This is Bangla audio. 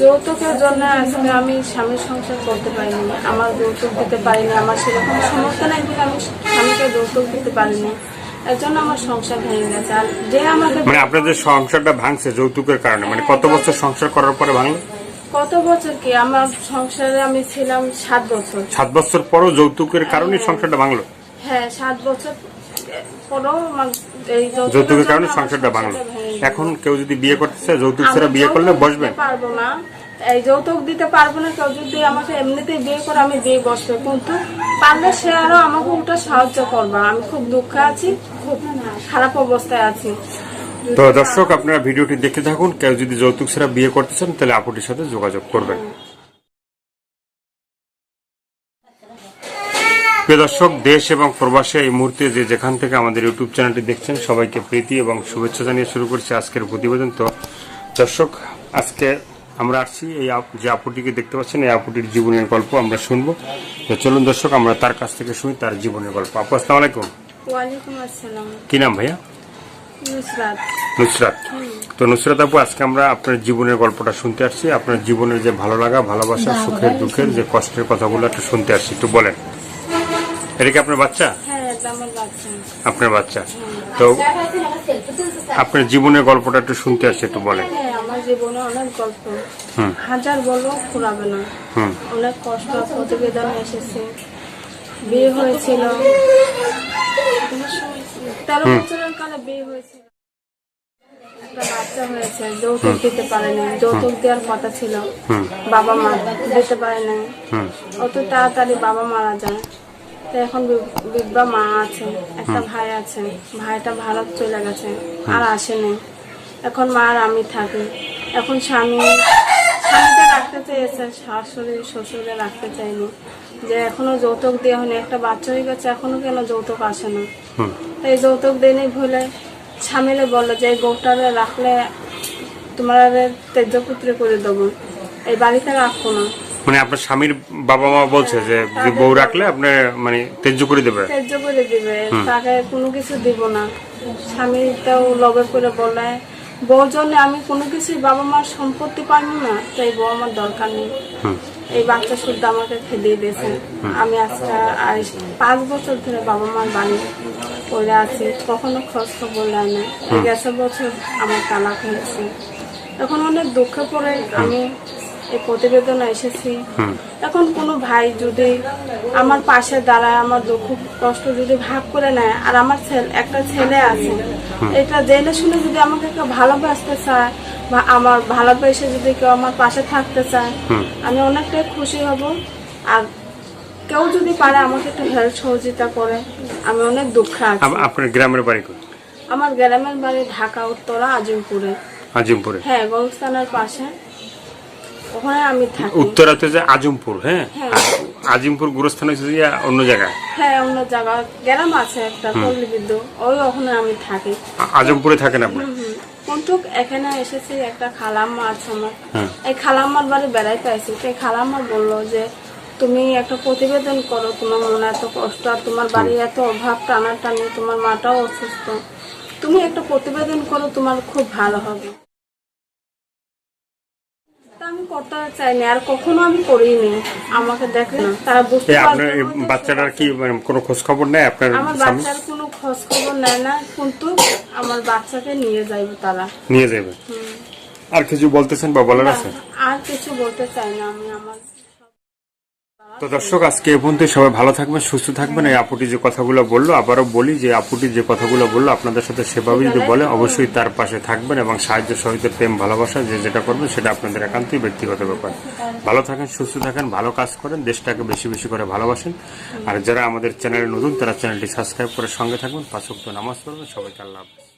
যৌতুকের জন্য আজকে আমি স্বামীর সংসার করতে পারিনি। আমার যৌতুক দিতে পারিনি আমার সেরকম সমর্থ নাই বলে আমি স্বামীকে যৌতুক দিতে পারিনি। এর জন্য আমার সংসার ভেঙে গেছে। আর যে আমাকে মানে আপনাদের সংসারটা ভাঙছে যৌতুকের কারণে মানে কত বছর সংসার করার পরে ভাঙলো? কত বছর কি? আমার সংসারে আমি ছিলাম সাত বছর। সাত বছর পরও যৌতুকের কারণে সংসারটা ভাঙলো? হ্যাঁ সাত বছর পরও যৌতুকের কারণে সংসারটা ভাঙলো। এখন কেউ যদি বিয়ে করতে চায় যৌতুক ছাড়া বিয়ে করলে বসবেন পারব না। এই যৌতুক দিতে পারব না কেউ যদি আমাকে এমনিতে বিয়ে করে আমি বিয়ে বসবে। কিন্তু পারলে সে আরও আমাকে উল্টো সাহায্য করবে। আমি খুব দুঃখে আছি খুব খারাপ অবস্থায় আছি। তো দর্শক আপনারা ভিডিওটি দেখতে থাকুন। কেউ যদি যৌতুক ছাড়া বিয়ে করতে চান তাহলে আপুটির সাথে যোগাযোগ করবেন। প্রিয় দর্শক দেশ এবং প্রবাসে এই মুহূর্তে যে যেখান থেকে আমাদের ইউটিউব চ্যানেলটি দেখছেন সবাইকে প্রীতি এবং শুভেচ্ছা জানিয়ে শুরু করছি আজকের প্রতিবেদন। তো দর্শক আজকে আমরা আসছি এই আপ- যে আপুটিকে দেখতে পাচ্ছেন এই আপুটির জীবনের গল্প আমরা শুনব। তো চলুন দর্শক আমরা তার কাছ থেকে শুনি তার জীবনের গল্প। আপু আসসালামু আলাইকুম। কি নাম ভাইয়া? নুসরাত। নুসরাত। তো নুসরাত আপু আজকে আমরা আপনার জীবনের গল্পটা শুনতে আসছি। আপনার জীবনের যে ভালো লাগা ভালোবাসা সুখের দুঃখের যে কষ্টের কথাগুলো একটু শুনতে আসছি। একটু বলেন। এটা কি আপনার বাচ্চা? হ্যাঁ এটা আমার বাচ্চা। আপনার বাচ্চা। তো আপনার জীবনের গল্পটা একটু শুনতে আসছে একটু বলেন। হ্যাঁ আমার জীবনে অনেক গল্প। হাজার বলো ফুরাবে না। অনেক কষ্ট প্রতিবেদন এসেছে। বিয়ে হয়েছিল। তেরো বছরের কালে বিয়ে হয়েছিল। একটা বাচ্চা হয়েছে যৌতুক দিতে যৌতুক দেওয়ার কথা ছিল। বাবা মা দিতে পারে নাই। অত তাড়াতাড়ি বাবা মারা যায়। তো এখন বি- বিধবা মা আছে একটা ভাই আছে ভাইটা ভারত চলে গেছে আর আসেনি। এখন মা আর আমি থাকি। এখন স্বামী স্বামীটা রাখতে চেয়েছে শাশুড়ি শ্বশুরে রাখতে চাইনি। যে এখনও যৌতুক দেওয়া হয়নি একটা বাচ্চা হয়ে গেছে এখনও কেন যৌতুক আসে না? হুম। তো এই যৌতুক দেনি ভুলে স্বামীলে বলল যে এই গৌটারে রাখলে তোমার তেজপুত্রে করে দেবো। এই বাড়িতে রাখব না। মানে আপনার স্বামীর বাবা মা বলছে যে যে বউ রাখলে আপনি মানে তেজ্য করে দেবে। ত্যায্য করে দিবে। তাকে কোনো কিছু দিব না। স্বামীটাও লবে করে বলে বউর জন্য আমি কোনো কিছু বাবা মার সম্পত্তি পাইনি না তাই বউ আমার দরকার নেই। এই বাচ্চা শুদ্ধ আমাকে খেদিয়ে দিয়েছে? আমি আজকে আর পাঁচ বছর ধরে বাবা মার বাড়ি পড়ে আছি। কখনো খোঁজ খবর নেয় না। গেছে বছর আমার তালাক হয়েছে। এখন অনেক দুঃখে পড়ে। আমি এই প্রতিবেদনে এসেছি। এখন কোনো ভাই যদি আমার পাশে দাঁড়ায় আমার দুঃখ কষ্ট যদি ভাগ করে নেয় আর আমার ছেলে একটা ছেলে আছে এটা জেনে শুনে যদি আমাকে কেউ ভালোবাসতে চায় বা আমার ভালোবেসে যদি কেউ আমার পাশে থাকতে চায় আমি অনেকটাই খুশি হব। আর কেউ যদি পারে আমাকে একটু হেল্প সহযোগিতা করে আমি অনেক দুঃখে আছি। আপনার গ্রামের বাড়ি আমার গ্রামের বাড়ি ঢাকা উত্তরা আজিমপুরে। আজিমপুরে? হ্যাঁ গৌস্থানের পাশে। ওখানে আমি থাকি। উত্তরাতে যে আজমপুর হ্যাঁ? হ্যাঁ। আজিমপুর গুরুস্থান হচ্ছে যে অন্য জায়গায়। হ্যাঁ অন্য জায়গা। গ্রাম আছে একটা পল্লী বিদ্যুৎ ওই ওখানে আমি থাকি। আজমপুরে থাকেন আপনি? এখানে এসেছি একটা খালাম্মা আছে আমার। এই খালাম্মার বাড়ি বেড়াইতে আসি তো এই খালাম্মা বলল যে তুমি একটা প্রতিবেদন করো। তোমার মনে এত কষ্ট আর তোমার বাড়ি এত অভাব টানাটানি তোমার মাটাও অসুস্থ। তুমি একটা প্রতিবেদন করো তোমার খুব ভালো হবে। আমি করতে চাইনি আর কখনো আমি করিনি। আমাকে দেখে না তারা বুঝতে যে বাচ্চাটার কি মানে কোনো খোঁজ খবর নেই আপনার আমার বাচ্চার কোনো খোঁজ খবর নেয় না কিন্তু আমার বাচ্চাকে নিয়ে যাইব তারা। নিয়ে যাবে আর কিছু বলতেছেন বা বলার আছে? আর কিছু বলতে চাই না আমি আমার। তো দর্শক, আজকে এ পর্যন্ত সবাই ভালো থাকবেন, সুস্থ থাকবেন। এই আপুটি যে কথাগুলো বলল, আবারও বলি যে আপুটি যে কথাগুলো বলল, আপনাদের সাথে সেভাবে যদি বলে, অবশ্যই তার পাশে থাকবেন এবং সাহায্য সহিত প্রেম, ভালোবাসা, যে যেটা করবেন, সেটা আপনাদের একান্তই ব্যক্তিগত ব্যাপার। ভালো থাকেন, সুস্থ থাকেন, ভালো কাজ করেন, দেশটাকে বেশি বেশি করে ভালোবাসেন। আর যারা আমাদের চ্যানেলে নতুন, তারা চ্যানেলটি সাবস্ক্রাইব করে সঙ্গে থাকবেন। পাঁচ ওয়াক্ত নামাজ পড়বেন, সবাইকে আল্লাহ হাফেজ।